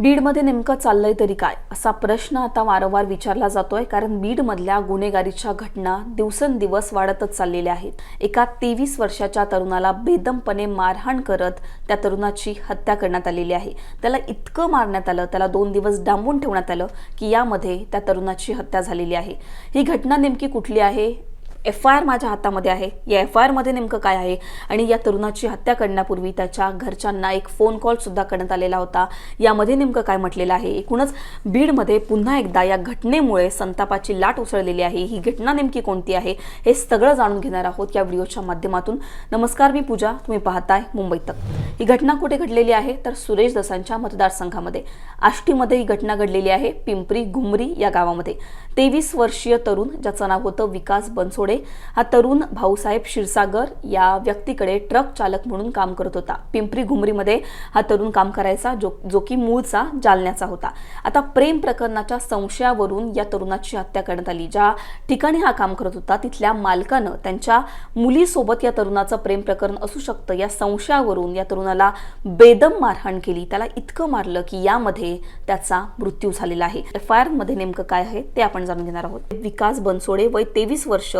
बीडमध्ये नेमकं चाललंय तरी काय? असा प्रश्न आता वारंवार विचारला जातोय कारण बीडमधल्या गुन्हेगारीच्या घटना दिवसेंदिवस वाढतच चाललेल्या आहेत. एका तेवीस वर्षाच्या तरुणाला बेदमपणे मारहाण करत त्या तरुणाची हत्या करण्यात आलेली आहे. त्याला इतकं मारण्यात आलं त्याला दोन दिवस डांबून ठेवण्यात आलं की यामध्ये त्या तरुणाची हत्या झालेली आहे. ही घटना नेमकी कुठली आहे? एफ आय आर माझ्या हातामध्ये आहे. या एफ आय आरमध्ये नेमकं काय आहे? आणि या तरुणाची हत्या करण्यापूर्वी त्याच्या घरच्यांना एक फोन कॉल सुद्धा करण्यात आलेला होता. यामध्ये नेमकं काय म्हटलेलं आहे? एकूणच बीडमध्ये पुन्हा एकदा या घटनेमुळे संतापाची लाट उसळलेली आहे. ही घटना नेमकी कोणती आहे? हे सगळं जाणून घेणार आहोत या व्हिडिओच्या माध्यमातून. नमस्कार मी पूजा. तुम्ही पाहताय मुंबई तक. ही घटना कुठे घडलेली आहे? तर सुरेश दसांच्या मतदारसंघामध्ये. आष्टीमध्ये ही घटना घडलेली आहे पिंपरी घुमरी या गावामध्ये. तेवीस वर्षीय तरुण ज्याचं नाव होतं विकास बनसोडे हा तरुण भाऊसाहेब क्षीरसागर या व्यक्तीकडे ट्रक चालक म्हणून काम करत होता. पिंपरी घुमरीमध्ये हा तरुण काम करायचा जो जो की मूळचा जालन्याचा होता. आता प्रेम प्रकरणाच्या संशयावरून या तरुणाची हत्या करण्यात आली. ज्या ठिकाणी हा काम करत होता तिथल्या मालकानं त्यांच्या मुलीसोबत या तरुणाचं प्रेम प्रकरण असू शकतं या संशयावरून या तरुणाला बेदम मारहाण केली. त्याला इतकं मारलं की यामध्ये त्याचा मृत्यू झालेला आहे. एफ आय आरमध्ये नेमकं काय आहे ते आपण जाणून घेणार आहोत. विकास बनसोडे वय तेवीस वर्ष.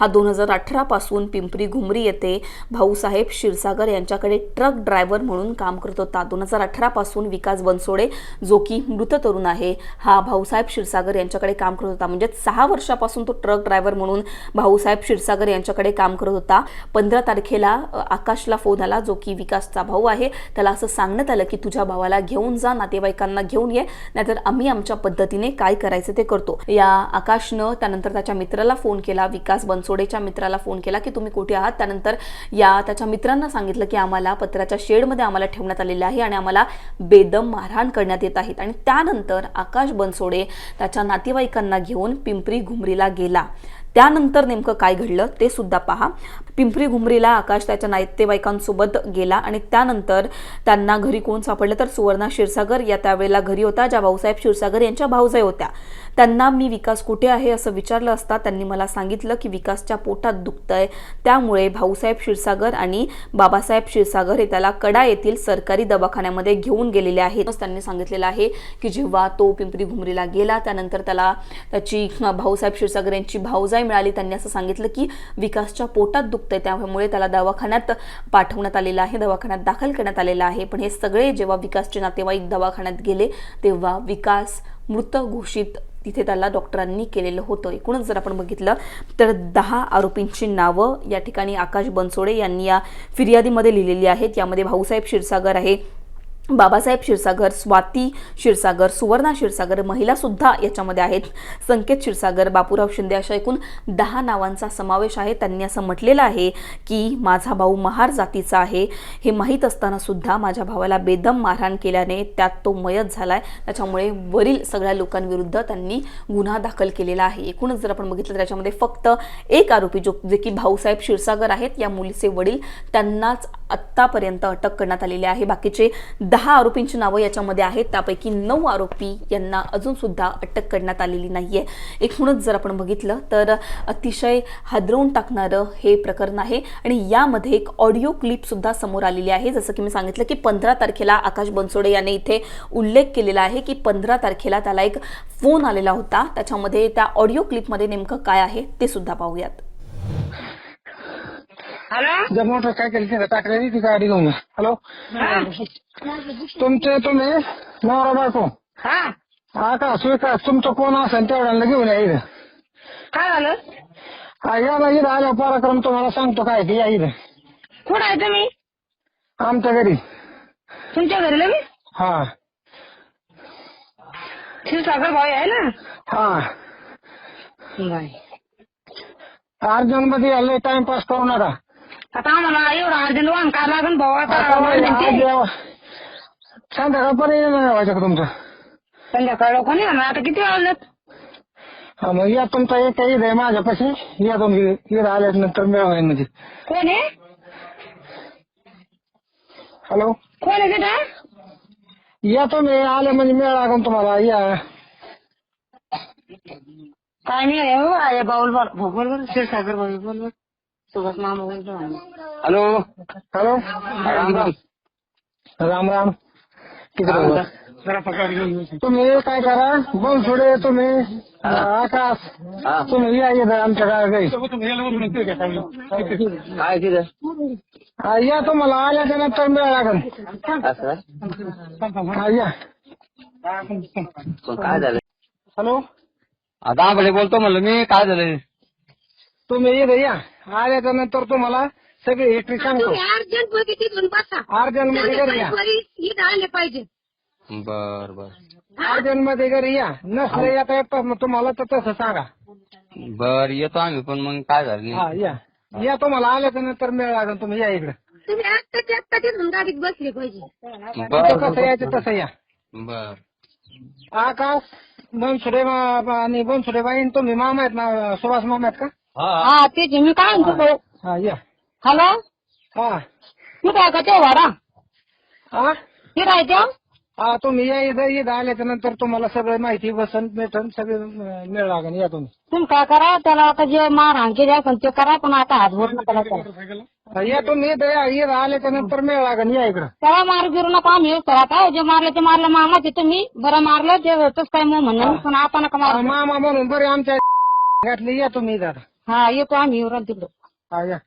हा दोन हजार अठरा पासून पिंपरी घुमरी येथे भाऊसाहेब क्षीरसागर यांच्याकडे ट्रक ड्रायव्हर म्हणून काम करत होता. दोन हजार अठरा पासून विकास बनसोडे जो की मृत तरुण आहे हा भाऊसाहेब क्षीरसागर यांच्याकडे काम करत होता. म्हणजे सहा वर्षापासून तो ट्रक ड्रायव्हर म्हणून भाऊसाहेब क्षीरसागर यांच्याकडे काम करत होता. पंधरा तारखेला आकाशला फोन आला जो की विकासचा भाऊ आहे. त्याला असं सांगण्यात आलं की तुझ्या भावाला घेऊन जा नातेवाईकांना घेऊन ये नाहीतर आम्ही आमच्या पद्धतीने काय करायचं ते करतो. या आकाशनं त्यानंतर त्याच्या मित्राला फोन केला विकास बनसोडेच्या मित्राला फोन केला की तुम्ही कुठे आहात? त्यानंतर या त्याच्या मित्रांना सांगितलं की आम्हाला पत्र्याच्या शेडमध्ये आम्हाला ठेवण्यात आलेलं आहे आणि आम्हाला बेदम मारहाण करण्यात येत आहेत आणि त्यानंतर आकाश बनसोडे त्याच्या नातेवाईकांना घेऊन पिंपरी घुमरीला गेला. त्यानंतर नेमकं काय घडलं ते सुद्धा पहा. पिंपरी घुमरीला आकाश त्याच्या नातेवाईकांसोबत गेला आणि त्यानंतर त्यांना घरी कोण सापडलं तर सुवर्णा क्षीरसागर या त्यावेळेला घरी होता ज्या भाऊसाहेब क्षीरसागर यांच्या भाऊजाई होत्या. त्यांना मी विकास कुठे आहे? असं विचारलं असता त्यांनी मला सांगितलं की विकासच्या पोटात दुखतंय. त्यामुळे भाऊसाहेब क्षीरसागर आणि बाबासाहेब क्षीरसागर हे त्याला कडा येथील सरकारी दवाखान्यामध्ये घेऊन गेलेले आहेत. त्यांनी सांगितलेलं आहे की जेव्हा तो पिंपरी घुमरीला गेला त्यानंतर त्याला त्याची भाऊसाहेब क्षीरसागर यांची भाऊजाई मिळाली त्यांनी असं सांगितलं की विकासच्या पोटात दुखतंय त्यामुळे त्याला दवाखान्यात पाठवण्यात आलेलं आहे दवाखान्यात दाखल करण्यात आलेलं आहे. पण हे सगळे जेव्हा विकासचे नातेवाईक दवाखान्यात गेले तेव्हा विकास मृत घोषित तिथे त्याला डॉक्टरांनी केलेलं होतं. एकूणच जर आपण बघितलं तर दहा आरोपींची नावं या ठिकाणी आकाश बनसोडे यांनी या फिर्यादीमध्ये लिहिलेली आहेत. यामध्ये भाऊसाहेब क्षीरसागर आहे बाबासाहेब क्षीरसागर स्वाती क्षीरसागर सुवर्णा क्षीरसागर महिलासुद्धा याच्यामध्ये आहेत. संकेत क्षीरसागर बापूराव शिंदे अशा एकूण दहा नावांचा समावेश आहे. त्यांनी असं म्हटलेलं आहे की माझा भाऊ महार जातीचा आहे. हे माहीत असतानासुद्धा माझ्या भावाला बेदम मारहाण केल्याने त्यात तो मयत झाला आहे त्याच्यामुळे वरील सगळ्या लोकांविरुद्ध त्यांनी गुन्हा दाखल केलेला आहे. एकूणच जर आपण बघितलं तर त्याच्यामध्ये फक्त एक आरोपी जो जे की भाऊसाहेब क्षीरसागर आहेत या मुलीचे वडील त्यांनाच आत्तापर्यंत अटक करण्यात आलेली आहे. बाकीचे दहा आरोपींची नावं याच्यामध्ये आहेत. त्यापैकी नऊ आरोपी यांना अजूनसुद्धा अटक करण्यात आलेली नाही आहे एकूणच जर आपण बघितलं तर अतिशय हादरवून टाकणारं हे प्रकरण आहे आणि यामध्ये एक ऑडिओ क्लिपसुद्धा समोर आलेली आहे. जसं की मी सांगितलं की पंधरा तारखेला आकाश बनसोडे याने इथे उल्लेख केलेला आहे की पंधरा तारखेला त्याला एक फोन आलेला होता. त्याच्यामध्ये त्या ऑडिओ क्लिपमध्ये नेमकं काय आहे ते सुद्धा पाहूयात. हॅलो मोटर काय केली टाकलेली ती गाडी घेऊन हॅलो तुमचे तुम्ही? नवरा बायको? हा. हा का? स्वीकार. तुमचा कोण असेल तेवढ्याला घेऊन या इथं. काय झालं? हा या ना इथं आल्या पराक्रम तुम्हाला सांगतो काय की या इथं. कुठं आहे तुम्ही? आमच्या घरी. तुमच्या घरी लगे हा. क्षीरसागर भाऊ आहे ना? हा. बाय अर्जंटमध्ये आले टाइमपास करू नका. आता आम्हाला एवढं अर्जंट वाहन काय लागेल भाऊ? आता. जेव्हा- संध्याकाळपर्यंत नाही व्हायचं का तुमचं संध्याकाळी कोणी येणार आता किती वाजलेत हा मग या तुमचा एक ईद आहे माझ्यापाशी. या तुम्ही इथं आल्याच नंतर मिळवा म्हणजे. कोण आहे? हॅलो? कोण आहे तिथं? या तुम्ही आले म्हणजे मिळ लागून तुम्हाला. या. काय नाही आहे हो, आहे बाऊल बर भाऊ बोल बर क्षीरसागर भाऊ बोल बर सुभाष मामा बोल बर हॅलो। हॅलो। राम राम। राम राम। किती हा. तुम्ही काय करा? बनसोडे तुम्ही। आकाश। तुम्ही या इथं आमच्या गावी। काय तिथं हा, या तुम्हाला आल्याच्यानंतर मिळा लागेल असं हा या। पण काय झालं? हॅलो। आता आंबळे बोलतो म्हणलं मी काय झालं? तुम्ही इथं या. आल्याच्यानंतर तुम्हाला सगळी हिस्ट्री सांगतो. अर्जंटमध्ये तिथून बसा. अर्जंटमध्ये घरी या. इथं आले पाहिजे. बर बर. अर्जंटमध्ये घरी या. नसलं येता येत मग तुम्हाला तर तसं सांगा. बर येतो आम्ही पण मग काय झालं हा नाही या. या तुम्हाला आल्याच्यानंतर मिळ लागेल. तुम्ही या इकडे. तुम्ही आत्ताच्या आत्ता तिथून गाडीत बसले पाहिजे. कसं बर यायचं तसं या बर. आकाश बनसुडे मा- आणि बनसुडे बाई तुम्ही मामा आहेत ना सुभाष मामा आहेत का? हा. तेच मी काय म्हणतो हा. या. हॅलो? हा. तू काय का ते हा हा तुम्ही या इथं इथं आल्याच्यानंतर तुम्हाला सगळं माहिती बसन भेटन सगळं मिळ लागेल या तुम्ही. तुम्ही काय करा त्याला आता जे मारहाण केली असेल ते करा पण आता हात नका त्याला. हा, या तुम्ही इथं या इथं आल्याच्यानंतर मिळ लागेल या इकडं. त्याला मार गिरू नका आम्ही येऊ आता जे मारलं ते मारलं मामाचे तुम्ही. बरं मारलं ते तसं काय मग म्हणणं नाही. पण आपण नका हा, मार मामा म्हणून बरे आमच्या घातली या तुम्ही इथं आता. हा येतो आम्ही येऊ तिकडं. हा या.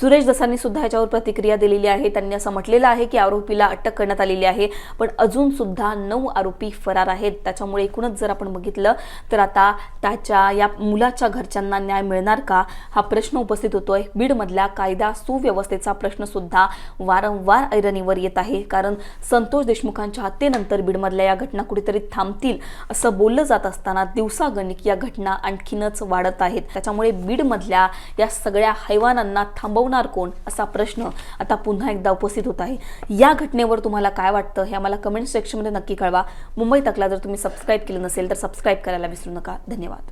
सुरेश दसांनी सुद्धा याच्यावर प्रतिक्रिया दिलेली आहे. त्यांनी असं म्हटलेलं आहे की आरोपीला अटक करण्यात आलेली आहे पण अजून सुद्धा नऊ आरोपी फरार आहेत. त्याच्यामुळे एकूणच जर आपण बघितलं तर आता त्याच्या या मुलाच्या घरच्यांना न्याय मिळणार का? हा प्रश्न उपस्थित होतोय. बीडमधल्या कायदा सुव्यवस्थेचा प्रश्न सुद्धा वारंवार ऐरणीवर येत आहे. कारण संतोष देशमुखांच्या हत्येनंतर बीडमधल्या या घटना कुठेतरी थांबतील असं बोललं जात असताना दिवसागणिक या घटना आणखीनच वाढत आहेत. त्याच्यामुळे बीडमधल्या या सगळ्या हैवानांना थांबव थांबवणार कोण? असा प्रश्न आता पुन्हा एकदा उपस्थित होत आहे. या घटनेवर तुम्हाला काय वाटतं हे आम्हाला कमेंट सेक्शनमध्ये नक्की कळवा. मुंबई तकला जर तुम्ही सबस्क्राईब केलं नसेल तर सबस्क्राईब करायला विसरू नका. धन्यवाद.